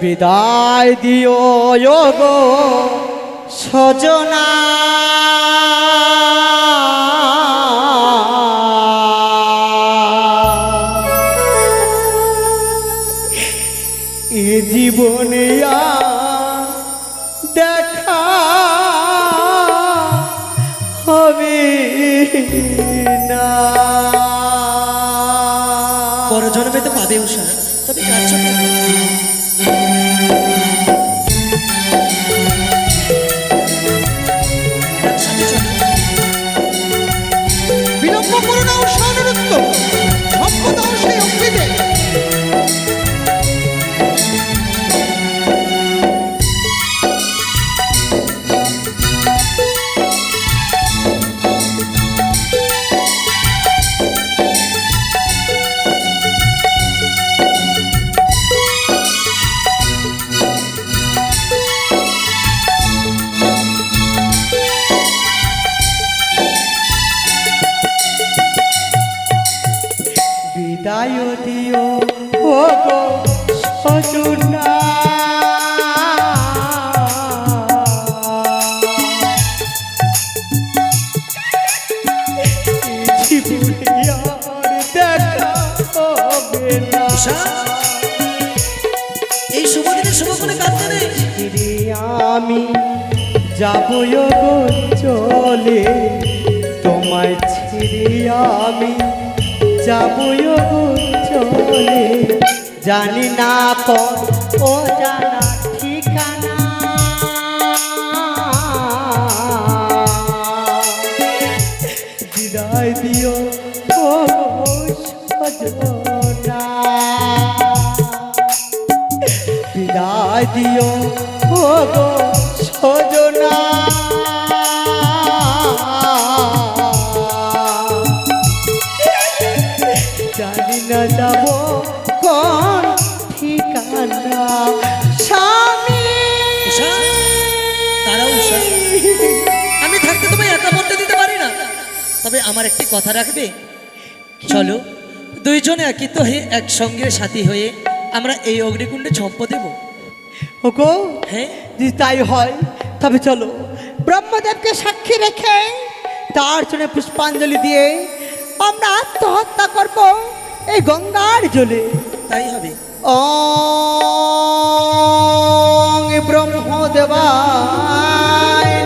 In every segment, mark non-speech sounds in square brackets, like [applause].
বিদায় দিও গো সজনা। এ জীবনে দেখা হবে না। পর জন্মে তো পাবে উষা তবে কাজ বিদায় দিও। ও গো সজনা এই শুভ দিনে শুভ করে। কাঁদতে নেই আমি যাব চলে। তোমায় ছেড়ে আমি যাব চলে। জানি না কর ও জানা তবে আমার একটি কথা রাখবে। চলো দুইজনে একিত হয়ে একসঙ্গে সাথী হয়ে আমরা এই অগ্নিকুণ্ডে ছম্প দেব। ওগো হ্যাঁ? যদি তাই হয় তবে চলো। ব্রহ্মদেবকে সাক্ষী রেখে তার জন্য পুষ্পাঞ্জলি দিয়ে আমরা আত্মহত্যা করব এই গঙ্গার জলে। তাই হবে। ওং ব্রহ্মদেবায়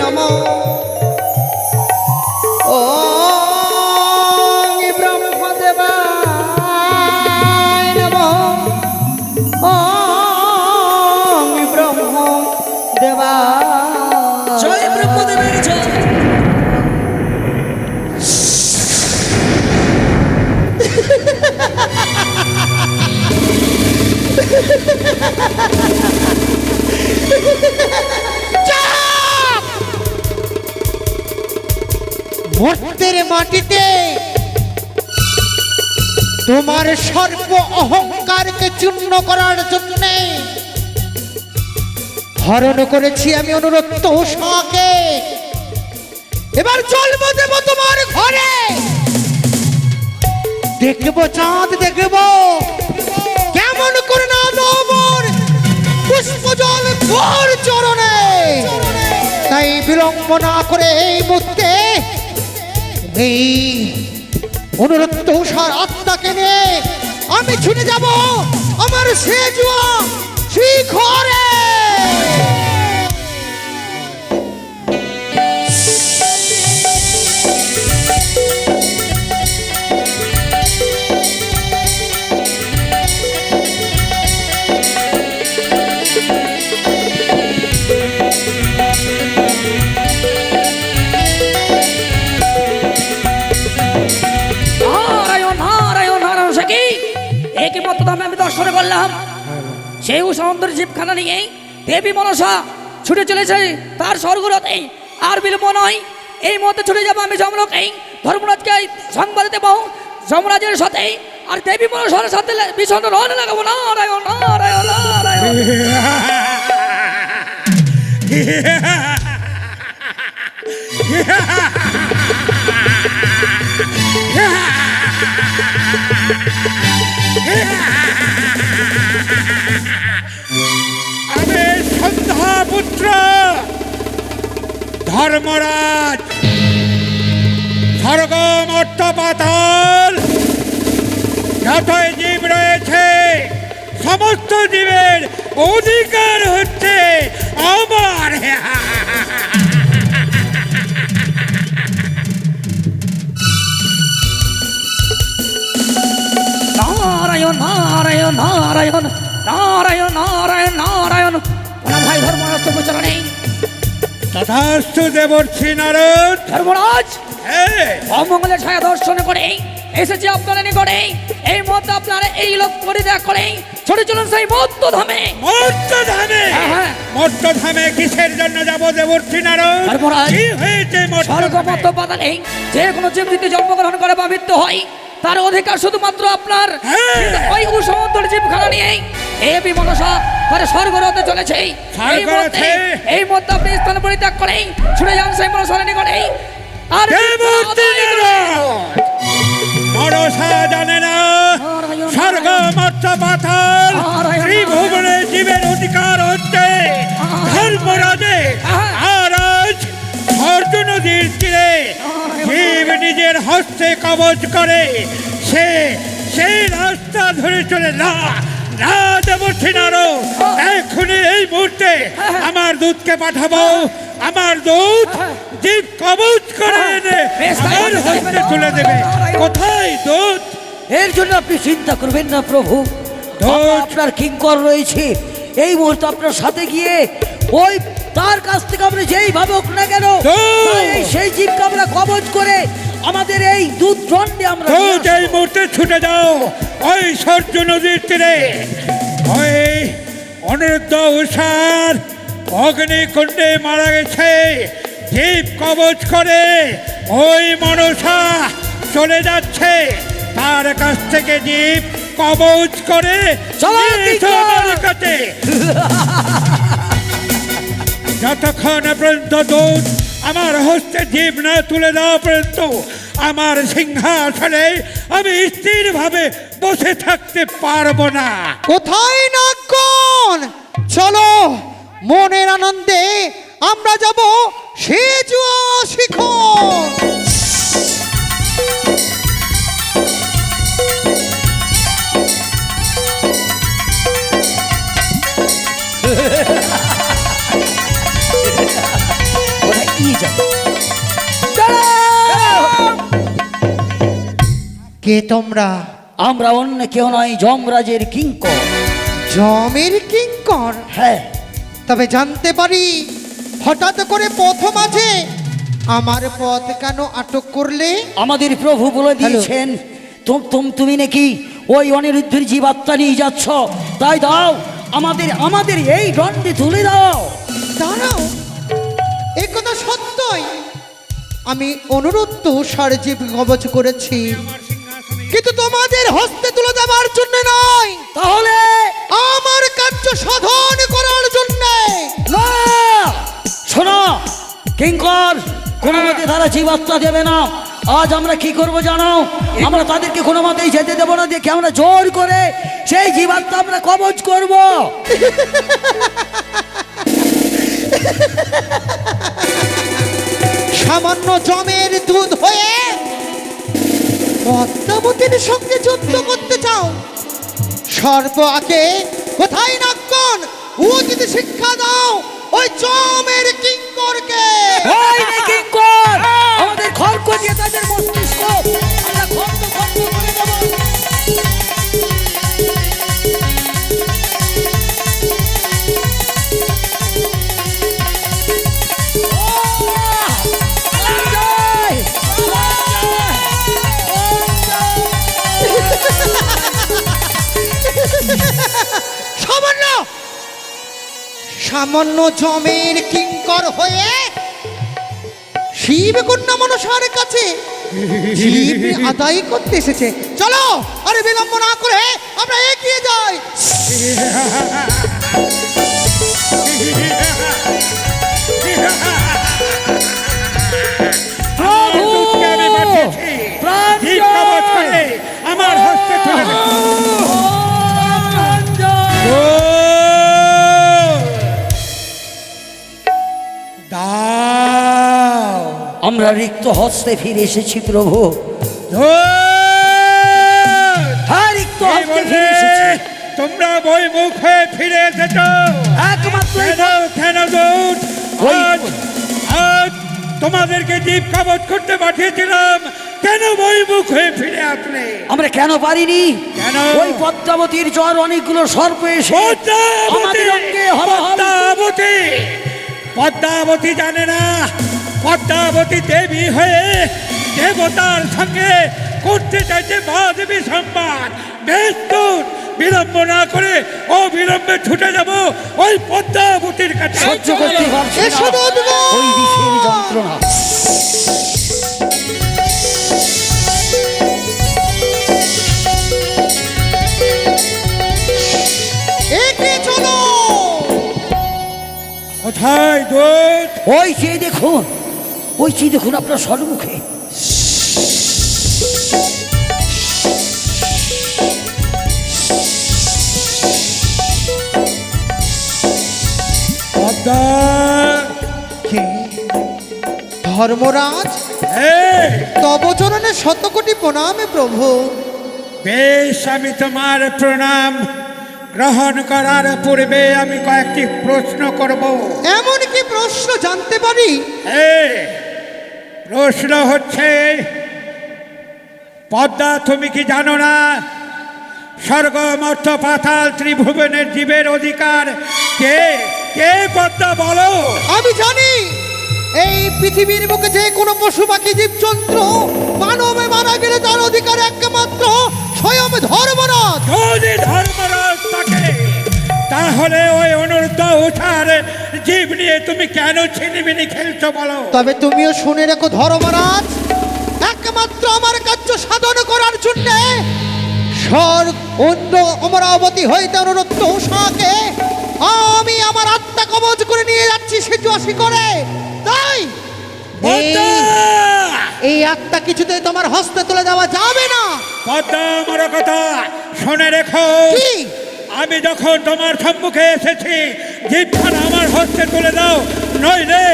নম। ওং ব্রহ্মদেবায় জয় ব্রহ্মদেবের জয় মর্তের মাটিতে তোমার সর্ব অহংকারকে চূর্ণ করার জন্য হরণ করেছি আমি অনুরক্ত উষাকে এবার চলবো দেব তোমার ঘরে। দেখব চাঁদ, দেখব। কেমন করে না দমর পুষ্প জল ঘর চরণে। তাই বিলম্ব না করে এই মুহূর্তে এই অনুরক্ত উষার আত্মাকে নিয়ে আমি ছুটে যাব আমার সে জুয়া শিখরে। সেই সমুদ্র জীবখানা নিয়ে দেবী মনসা ছুটে চলেছে, তার স্বর্গরথে। আর বিলম্ব নয়, এই মতে ছুটে যাব আমি যমলোকে ধর্মরাজকে সংবাদ দেব যমরাজের সাথে। আর দেবী মনসার সাথে ভীষণ রন লাগাবো। নারায়ণ নারায়ণ। [laughs] নারায়ণ ধর্মরাজ। স্বর্গ মর্ত যতই জীব রয়েছে, সমস্ত জীবের অধিকার হচ্ছে আমার। নারায়ণ নারায়ণ নারায়ণ নারায়ণ। তথাস্তু দেবর্ষি নারদ ধর্মরাজ! হ্যাঁ। অমঙ্গলের ছায়া দর্শন করে এসেছে আপনার নিকটে এই মত আপনার এই লোক পরিত্যাগ করে ছোট চলুন সেই মত্ত ধামে। মর্ত ধামে। হ্যাঁ, হ্যাঁ। ধামে কিসের জন্য যাব দেবর্ষি নারদ ধর্মরাজ, কি হয়েছে মর্ত স্বর্গ ধামে? মত্ত পাতালে যে কোনো জীব যদি জন্মগ্রহণ করে বা মৃত্যু হয় তার অধিকার শুধুমাত্র আপনার। ওই উসমন্তর জীবখানা নিয়ে এ বিমনসা তার স্বর্গরতে চলেছে। এই? মতে এই মধ্যে আপনি স্থান পরিত্যাগ করে ছুটে যান সেই মনসার নিকটে। আর মনসা জানে না স্বর্গ মর্ত পাতাল ত্রিভুবনে জীবের অধিকার হচ্ছে। ধর্মরাজে। আর আজ অর্জুন নদীর তীরে জীব নিজের হস্তে কবচ করে। সে সেই রাস্তা ধরে চলে না দেবর্ষী নারো এখনই এই মুহূর্তে আমার দূতকে পাঠাবো। আমার দূত জীব কবচ করে এনে আমার। হস্তে তুলে দেবে। কোথায় দূত? এর জন্য আপনি চিন্তা করবেন না প্রভু। আপনার কিঙ্কর রয়েছে। এই মুহূর্তে আপনার সাথে গিয়ে ওই তার কাছ থেকে আমরা যেইভাবে হোক না কেন! সেই জীবকে আমরা কবজ করে আমাদের এই দুধ দণ্ডে আমরা এই মুহূর্তে ছুটে যাও ওই সূর্য নদীর তীরে। ওই অনিরুদ্ধ উষার অগ্নিকুণ্ডে মারা গেছে। জীব কবচ করে ওই মনসা চলে যাচ্ছে। তার কাছ থেকে জীব কবচ করে। যতক্ষণ পর্যন্ত দুধ আমার হস্তে জীব না তুলে দেওয়া পর্যন্ত। আমার সিংহাসনে আমি স্থিরভাবে বসে থাকতে পারব না। কোথায় নাগন চলো, মনের আনন্দে আমরা যাব সেজুয়া শিখর। কে তোমরা? আমরা অন্য কেউ নয় যমরাজের কিঙ্কর। জমের কিঙ্কর? হ্যাঁ। তবে জানতে পারি হঠাৎ করে পথ মাঝে আমার পথ কেন আটক করলে? আমাদের প্রভু বলে দিয়েছেন তুম নাকি ওই অনিরুদ্ধের জীবাত্মা নিয়ে যাচ্ছ? তাই দাও আমাদের আমাদের এই দণ্ডে তুলে দাও। দাঁড়াও এ কথা সত্যই। আমি অনুরোধ সারজীব কবচ করেছি। কিন্তু তোমাদের হস্তে তুলে দেওয়ার জন্য নয়। তাহলে? আমার কার্য সাধন করার জন্য। না! শোনো কিঙ্কর কোনো মতে তারা জীবাত্মা দেবে না। আজ আমরা কি করব জানো? আমরা তাদেরকে কোনো মতেই যেতে দেবো না দেখে আমরা জোর করে সেই জীবাত্মা আমরা কবজ করব। সামান্য জমের দুধ হয়ে পদ্মাবতীর সঙ্গে যুদ্ধ করতে চাও? সর্ব আগে কোথায় ও যদি শিক্ষা দাও ওই জমের কিঙ্করকে। আমাদের খর্ক দিয়ে তাদের মস্তিষ্ক। আমরা খর্ক খর্ক করে সামান্য জমের কিঙ্কর হয়ে শিব কন্যা মনসার কাছে আদায় করতে এসেছে। চলো, আরে বিলম্ব না করে আমরা এগিয়ে যাই। প্রভু [laughs] আমরা রিক্ত হস্তে ফিরে এসেছি প্রভু! হ্যাঁ রিক্ত কি হস্তে ফিরে এসেছি। তোমরা বই মুখে ফিরে এসেছ। একমাত্র কেন আজ তোমাদেরকে জীব কাবজ করতে পাঠিয়েছিলাম। কেন বই মুখ হয়ে ফিরে আসলে? আমরা কেন পারিনি? কেন? ওই পদ্মাবতীর জ্বর অনেকগুলো সর্প এসে আমাদের পদ্মাবতী জানে না পদ্মাবতী দেবী হয়ে দেবতার সঙ্গে করতে চাইছে মহাদেবী সম্মান বেশ দূর বিলম্ব না করে ও বিলম্বে ছুটে যাব ওই পদ্মাবতীর কাছে। সহ্য করতে পারছি এসো না দুধগণ। ওই বিষের যন্ত্রণা। কোথায় দূত ওই চেয়ে দেখুন ওই চেয়ে দেখুন আপনার কে? ধর্মরাজ? এই, তব চরণে শতকোটি প্রণামে প্রভু। বেশ আমি তোমার প্রণাম গ্রহণ করার পূর্বে আমি কয়েকটি প্রশ্ন করব। এমন কি প্রশ্ন জানতে পারি। এই, প্রশ্ন হচ্ছে পদ্মা তুমি কি জানো না? স্বর্গ মর্ত পাতাল ত্রিভুবনের জীবের অধিকার। কে কে পদ্মা বলো? আমি জানি এই পৃথিবীর বুকে যে কোনো পশু পাখি জীবজন্তু মানবে মারা গেলে তার অধিকার একমাত্র স্বয়ং ধর্মরাজ। যদি ধর্মরাজ থাকে তাহলে ওই অনুরুদ্ধ উঠার জীব নিয়ে তুমি কেন ছিনিমিনি খেলছো বলো? তবে তুমিও শুনে রেখো ধর্মরাজ একমাত্র আমার কার্য সাধন করার জন্য স্বর্গ অন্য অমরাবতী হইতে অনুরক্ত উষাকে আমি আমার আত্মা কবজ করে নিয়ে যাচ্ছি সিজুয়াশি করে। তাই? এই- আত্মা কিছুতেই তোমার হস্তে তুলে দেওয়া যাবে না। পদ্মা আমার কথা শুনে রেখো। আমি যখন তোমার সম্মুখে এসেছি জিপখান আমার হস্তে তুলে দাও। নইলে?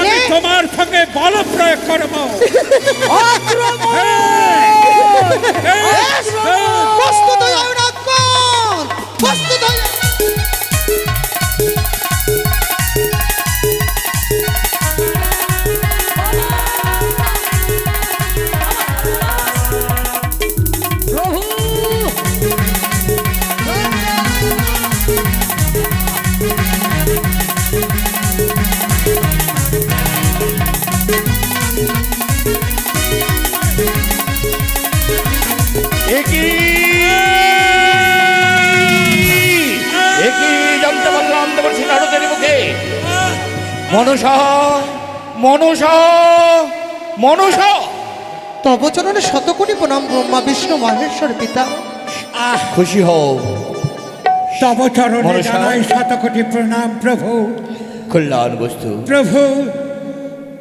আমি তোমার সঙ্গে বল প্রয়োগ করব। বেশ, প্রস্তুত হয়ে যাও প্রস্তুত হয়ে মনসা মনসা মনসা তব চরণে শতকোটি প্রণাম ব্রহ্মা বিষ্ণু মহেশ্বর পিতা। আহ খুশি হও। তব চরণে মনসা। জানাই শতকোটি প্রণাম প্রভু। কল্যাণ বস্তু। প্রভু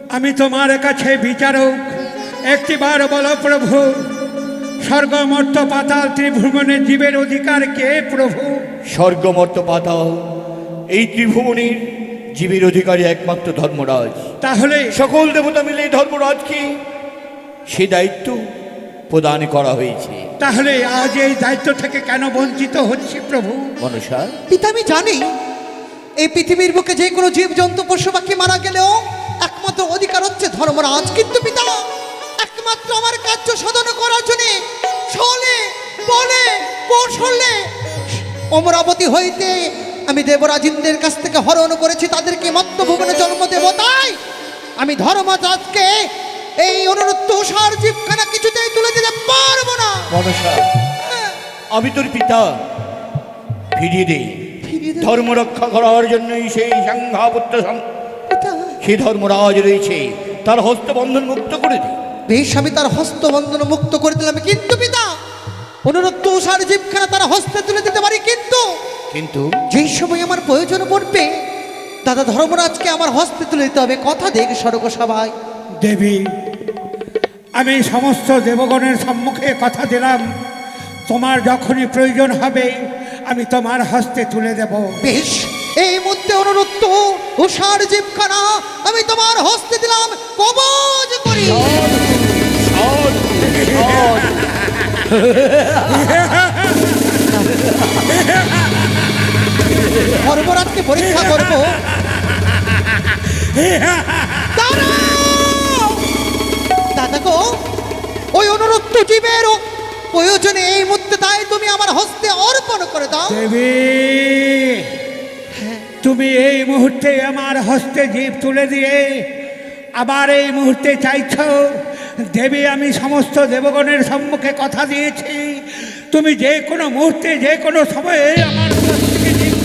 আমি তোমার কাছে বিচারক। একটিবার বলো প্রভু স্বর্গমর্ত পাতাল ত্রিভুবনের জীবের অধিকার কে প্রভু? স্বর্গমর্ত পাতাল এই ত্রিভুবনের জীবের অধিকারী একমাত্র ধর্মরাজ। তাহলে সকল দেবতা মিলে ধর্মরাজকে সে দায়িত্ব প্রদান করা হয়েছে। তাহলে আজ এই দায়িত্ব থেকে কেন বঞ্চিত হচ্ছে প্রভু? মনসা? পিতা আমি জানি এই পৃথিবীর বুকে যে কোনো জীবজন্তু পশু পাখি মারা গেলেও একমাত্র অধিকার হচ্ছে ধর্মরাজ। কিন্তু পিতা একমাত্র আমার কার্য সাধন করার জন্য ছলে বলে কৌশলে অমরাবতী হইতে আমি দেবরাজিন্দের কাছ থেকে হরণ করেছি তাদেরকে মত্তভুবনে জন্ম দেব তাই আমি ধর্মরাজকে এই অনুরুদ্ধ সার জীবখানা কিছুতেই তুলে দিতে পারব না। মনসা আমি তোর পিতা। ফিরিয়ে দে। ফিরিয়ে ধর্ম রক্ষা করার জন্যই সেই সংঘাপুত্র সং- সেই ধর্মরাজ রয়েছে তার হস্তবন্ধন মুক্ত করে দে। বেশ আমি তার হস্তবন্ধন মুক্ত করে দিলাম কিন্তু পিতা অনুরোধ তুষার জীবখানা তার হস্তে তুলে দিতে পারি কিন্তু কিন্তু যেই সময় আমার প্রয়োজন পড়বে দাদা ধর্মরাজকে আমার হস্তে তুলে দিতে হবে। কথা দেখ স্বর্গ সবাই দেবী আমি সমস্ত দেবগণের সম্মুখে কথা দিলাম। তোমার যখনই প্রয়োজন হবে আমি তোমার হস্তে তুলে দেব। বেশ এই মুহূর্তে অনুরোধ উষার জীবখানা আমি তোমার হস্তে দিলাম কবজ করি। [laughs] [laughs] [laughs] ধর্মরাজকে পরীক্ষা করব। দাঁড়াও! দাদা গো ওই প্রয়োজনে এই মুহূর্তে তাই তুমি আমার হস্তে অর্পণ করে দাও। দেবী তুমি এই মুহূর্তে আমার হস্তে জীব তুলে দিয়ে আবার এই মুহূর্তে চাইছ দেবী আমি সমস্ত দেবগণের সম্মুখে কথা দিয়েছি। তুমি যে কোনো মুহূর্তে যে কোনো সময়ে আমার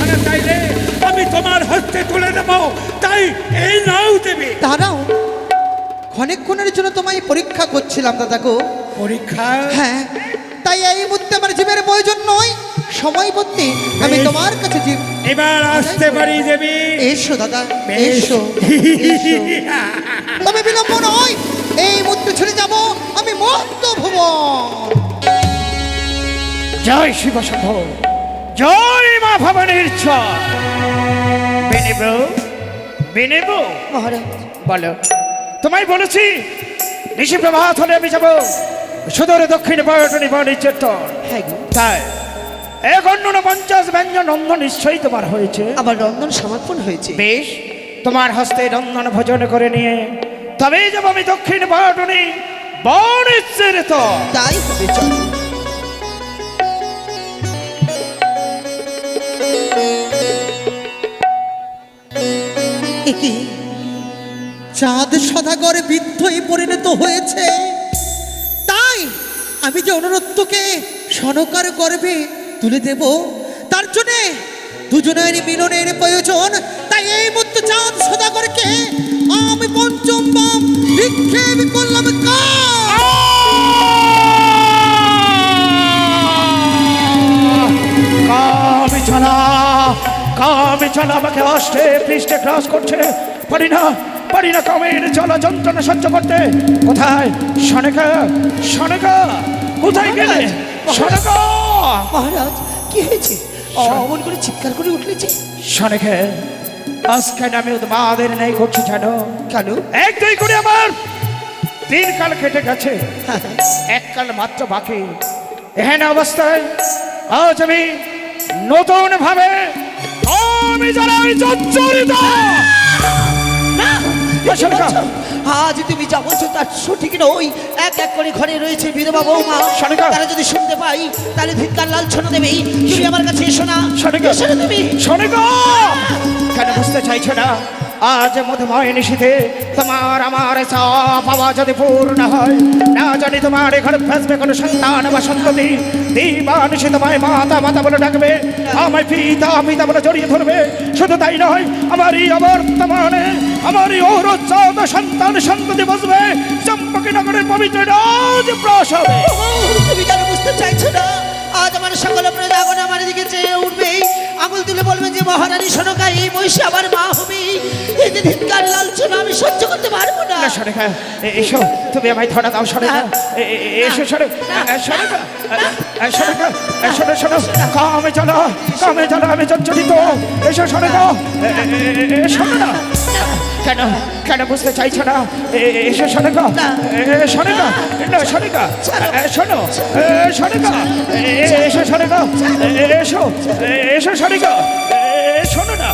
কাছ চাইলে আমি তোমার হস্তে তুলে দেব। তাই এই নাও দেবী। দাঁড়াও। ক্ষণেক্ষণের জন্য তোমায় পরীক্ষা করছিলাম দাদা গো পরীক্ষা? হ্যাঁ তাই এই মুহূর্তে আমার জীবের প্রয়োজন নয়। সময় বলতে আমি তোমার কাছে জীব এবার আসতে পারি দেবী। এসো দাদা। এসো। [laughs] তবে বিলম্ব নয় এই মুহূর্তে ছেড়ে যাব আমি মত্ত ভুবন জয় শিব জয় মা ভবানীর চর। বেনেব বেনেব। মহারাজ। বলো তোমায় বলেছি ঋষি প্রভাত হলে আমি যাব সুদূরে দক্ষিণ পর্যটনী বাণিজ্যের চর হ্যাঁ তাই এক অন্য পঞ্চাশ ব্যঞ্জন রন্ধন নিশ্চয়ই তোমার হয়েছে। আমার রন্ধন সমর্পণ হয়েছে। বেশ তোমার হস্তে রন্ধন ভোজন করে নিয়ে তবেই যাব আমি দক্ষিণ পর্যটনী বাণিজ্যের চর তাই হবে চাঁদ সদাগরে বৃদ্ধই পরিণত হয়েছে। তাই আমি যে অনুরত্বকে সনকার গর্বে তুলে দেব, তার জন্যে দুজনের মিলনের প্রয়োজন। তাই এই মুহূর্তে চাঁদ সদাগরকে আমি পঞ্চম বাম নিক্ষেপ করলাম। কামি চলা কামি চলা আমাকে অষ্টে পৃষ্ঠে ক্রস করছে। পারি না। পারি না কামের চলা যন্ত্রণা সহ্য করতে। কোথায়? সনেকা সনেকা কোথায় গেলে? সনেকা! মহারাজ কি হয়েছে? অমন করে চিৎকার করে উঠলেছে সনেকে আজকে আমি উদ্মাদের নেই করছি জানো কেন? এক দুই করে আমার। তিন কাল কেটে গেছে। [laughs] এক কাল মাত্র বাকি। এহেন অবস্থায় আজ আমি নতুন ভাবে আমি যারা জর্জরিত আজ তুমি যা বলছো তার সঠিক নই এক এক করে ঘরে রয়েছে বিধবা বৌমা। তারা যদি শুনতে পাই তাহলে ধিক্কার লালছনা দেবে। তুমি আমার কাছে এসো না। সনিকা, এসো না তুমি। কেন বুঝতে চাইছো না? আজ মধুময় নিশীতে তোমার আমার চাপ পাওয়া যদি পূর্ণ হয়, না জানি তোমার ঘরে ফেসবে কোনো সন্তান বা সন্ততি। দিবা নিশে তোমায় মাতা মাতা বলে ডাকবে, আমায় পিতা পিতা বলে জড়িয়ে ধরবে। শুধু তাই নয় আমার এই অবর্তমানে আমার এই ঔরজাত সন্তান, সন্ততি বসবে। চম্পকি নগরের পবিত্র রাজ প্রসবে তুমি কেন বুঝতে চাইছো না? আজ আমার সকল প্রজাগণ আমার দিকে চেয়ে উঠবে। আঙুল তুলে বলবে যে মহারানী সোনকা এই বয়সে আমার মা হবে। এই যে আমি সহ্য করতে পারব না। এসো তুমি আমায় ধরা দাও এসো সরে কামে চলো কামে চলো আমি জর্জরিত এসো সরেকা শোনো না কেন? কেন বুঝতে চাইছো না? এসো সরেকা সরেকা না। সরেকা শোনো। সরেকা এসো সরেকা এসো। এসো শনিকা শোনো না।